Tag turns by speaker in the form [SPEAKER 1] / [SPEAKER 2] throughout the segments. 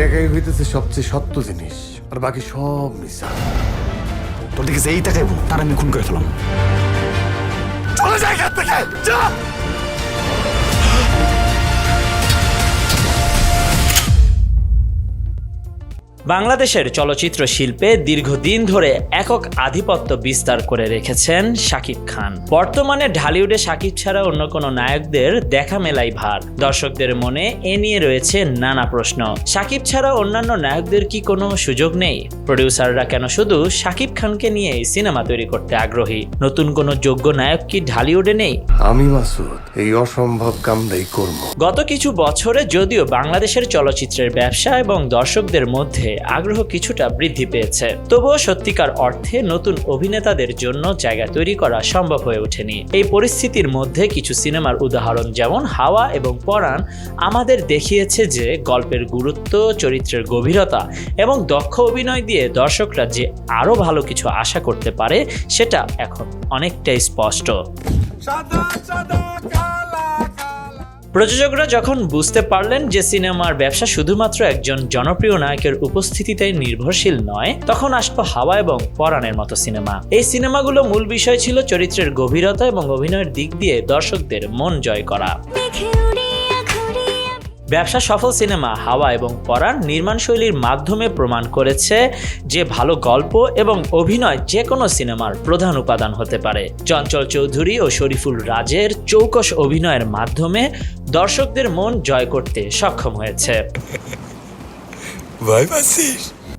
[SPEAKER 1] টাকাই হইতেছে সবচেয়ে সত্য জিনিস, আর বাকি সব মিশা
[SPEAKER 2] তোর দিকে যেই তাকাইবো, তার আমি খুন করে ফেলাম।
[SPEAKER 1] চলে যায় থেকে! যা!
[SPEAKER 3] বাংলাদেশের চলচ্চিত্র শিল্পে দীর্ঘদিন ধরে একক আধিপত্য বিস্তার করে রেখেছেন শাকিব খান। বর্তমানে ঢালিউডে শাকিব ছাড়া অন্য কোনো নায়কদের দেখা মেলাই ভার। দর্শকদের মনে এ নিয়ে রয়েছে নানা প্রশ্ন। শাকিব ছাড়া অন্যান্য নায়কদের কি কোনো সুযোগ নেই? প্রডিউসাররা কেন শুধু শাকিব খানকে নিয়ে সিনেমা তৈরি করতে আগ্রহী? নতুন কোনো যোগ্য নায়ক কি ঢালিউডে নেই?
[SPEAKER 1] আমি মাসুদ এই অসম্ভব কামটাই করব।
[SPEAKER 3] গত কিছু বছরে যদিও বাংলাদেশের চলচ্চিত্রের ব্যবসা এবং দর্শকদের মধ্যে আগ্রহ কিছুটা বৃদ্ধি পেয়েছে। তবুও সত্যিকার অর্থে নতুন অভিনেতাদের জন্য জায়গা তৈরি করা সম্ভব হয়ে ওঠেনি। এই পরিস্থিতির মধ্যে কিছু সিনেমার উদাহরণ যেমন হাওয়া এবং পরাণ আমাদের দেখিয়েছে যে গল্পের গুরুত্ব, চরিত্রের গভীরতা এবং দক্ষ অভিনয় দিয়ে দর্শকরা যে আরও ভালো কিছু আশা করতে পারে, সেটা এখন অনেকটাই স্পষ্ট। প্রযোজকরা যখন বুঝতে পারলেন যে সিনেমার ব্যবসা শুধুমাত্র একজন জনপ্রিয় নায়কের উপস্থিতিতে নির্ভরশীল নয়, তখন আসলো হাওয়া এবং পরাণের মতো সিনেমা। এই সিনেমাগুলো মূল বিষয় ছিল চরিত্রের গভীরতা এবং অভিনয়ের দিক দিয়ে দর্শকদের মন জয় করা। ব্যবসা সফল সিনেমা, হাওয়া এবং পরাণ নির্মাণ শৈলীর মাধ্যমে প্রমাণ করেছে যে ভালো গল্প এবং অভিনয় যে কোনো সিনেমার প্রধান উপাদান হতে পারে। চঞ্চল চৌধুরী ও শরীফুল রাজের চৌকস অভিনয়ের মাধ্যমে দর্শকদের মন জয় করতে সক্ষম হয়েছে।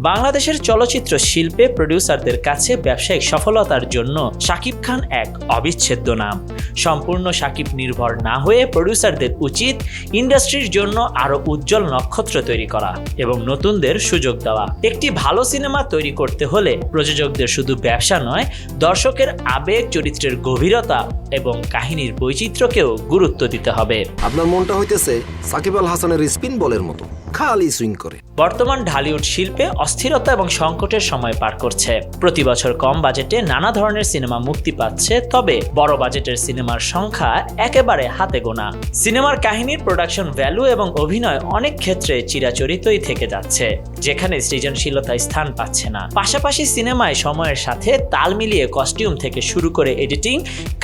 [SPEAKER 3] বাংলাদেশের চলচ্চিত্র শিল্পে প্রডিউসারদের কাছে ব্যবসায়িক সফলতার জন্য শাকিব খান এক অবিচ্ছেদ্য নাম। সম্পূর্ণ শাকিব নির্ভর না হয়ে প্রডিউসারদের উচিত ইন্ডাস্ট্রির জন্য আরও উজ্জ্বল নক্ষত্র তৈরি করা এবং নতুনদের সুযোগ দেওয়া। একটি ভালো সিনেমা তৈরি করতে হলে প্রযোজকদের শুধু ব্যবসা নয় দর্শকের আবেগ চরিত্রের গভীরতা এবং কাহিনীর বৈচিত্র্যকেও গুরুত্ব দিতে হবে।
[SPEAKER 4] আপনার মনটা হইতেছে সাকিব আল হাসানের স্পিন বলের মতো খালি সুইং করে।
[SPEAKER 3] বর্তমান ঢালিউড শিল্পে অস্থিরতা এবং সংকটের সময় পার করছে। প্রতি বছর কম বাজেটে নানা ধরনের সিনেমা মুক্তি পাচ্ছে, তবে বড় বাজেটের সিনেমার সংখ্যা একেবারে হাতে গোনা। সিনেমার কাহিনীর প্রোডাকশন ভ্যালু এবং অভিনয় অনেক ক্ষেত্রে চিরাচরিতই থেকে যাচ্ছে, যেখানে সৃজনশীলতা স্থান পাচ্ছে না। পাশাপাশি সিনেমায় সময়ের সাথে তাল মিলিয়ে কস্টিউম থেকে শুরু করে এডিটিং,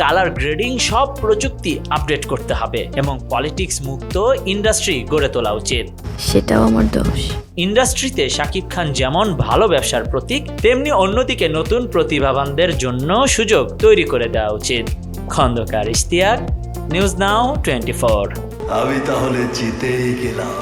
[SPEAKER 3] কালার গ্রেডিং সব প্রযুক্তি আপডেট করতে হবে এবং পলিটিক্স মুক্ত ইন্ডাস্ট্রি গড়ে তোলা উচিত।
[SPEAKER 5] সেটাও আমার দোষ।
[SPEAKER 3] ইন্ডাস্ট্রিতে শাকিব খান যেমন ভালো ব্যবসার প্রতীক তেমনি অন্যদিকে নতুন প্রতিভাবানদের জন্য সুযোগ তৈরি করে দেওয়া উচিত। Khandakar Ishtiaq news now twenty four.
[SPEAKER 6] আমি তাহলে জিতেই গেলাম।